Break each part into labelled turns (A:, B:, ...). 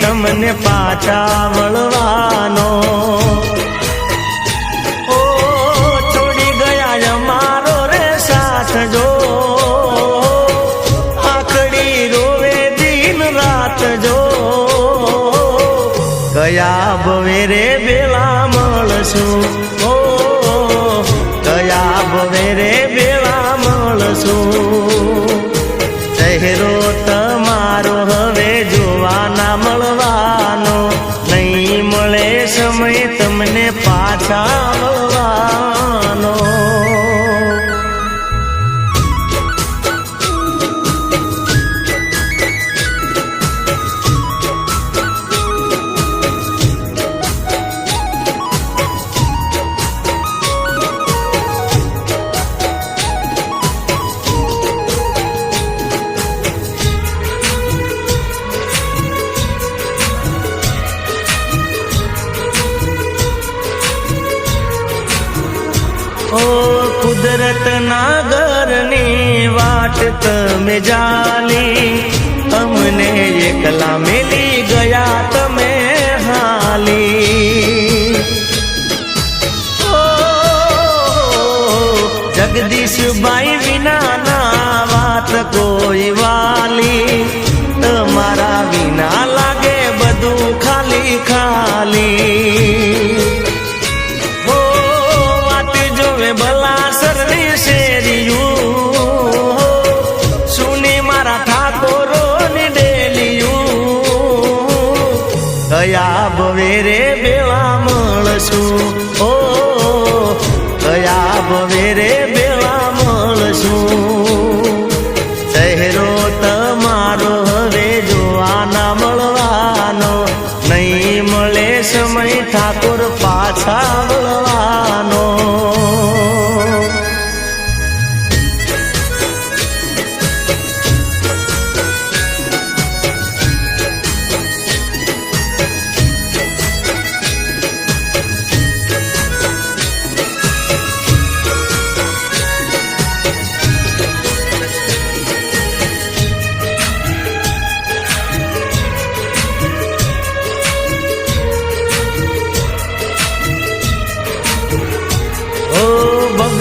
A: તમને પાછા વળવાનો. મળવાનો નહીં મળે સમય તમને પાછા કુદરત ના ઘરની વાટ તમે જાલી અમને એકલા મેલી ગયા તમે હાલી. જગદીશભાઈ વિના ના વાત કોઈ વાલી. તમારા વિના લાગે બધું ખાલી ખાલી. કયા વેરે બેવા મળશું. ચહેરો તમારો હવે જોવાના મળવાનો. નહીં મળે સમય ઠાકોર પાછા વળવાનો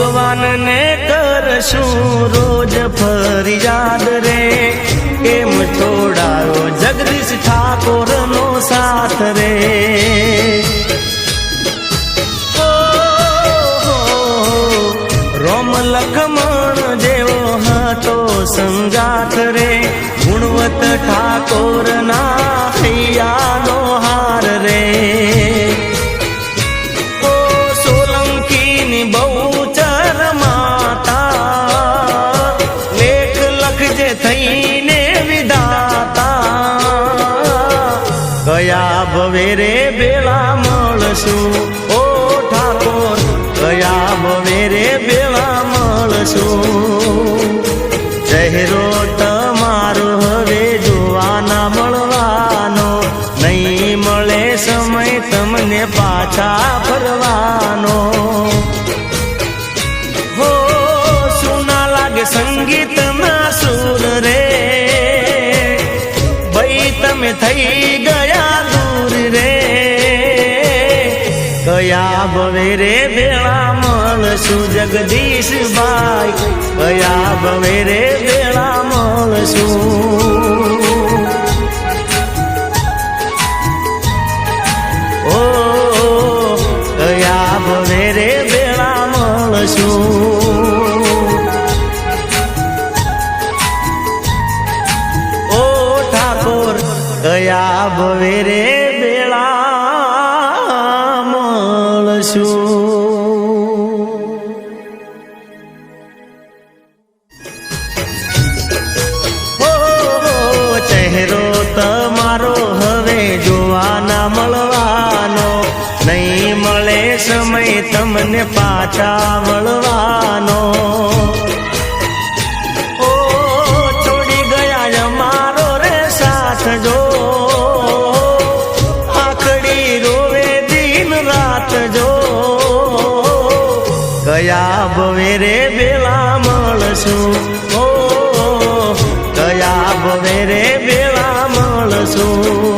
A: ભગવાનને કરશું રોજ ફરિયાદ રે. કેમ છોડાયો જગદીશ ઠાકોર નો સાથ રે. રોમ લખમણ જેવો હતો સંગાથ રે. ગુણવત ઠાકોર ના હૈયાનો હાર રે. સમય પાછા ફરવાનો. હો, સુના લાગે સંગીત ના સુર રે. ભાઈ તમે થઈ ગયા દૂર રે. કયા ભવે રે ભેળા મળશું જગદીશભાઈ કયા ભવે રે મળશું ઓ ઠાકોર કયા ભવે રે નહીં મળે સમય તમને પાછા મળવાનો ઓ, છોડી ગયા અમારો રે સાથ જો. આખડી રોવે દિન રાત જો. ગયા ભવે રે બેલા મળશું. ઓ, ગયા ભવે રે બેલા મળશું.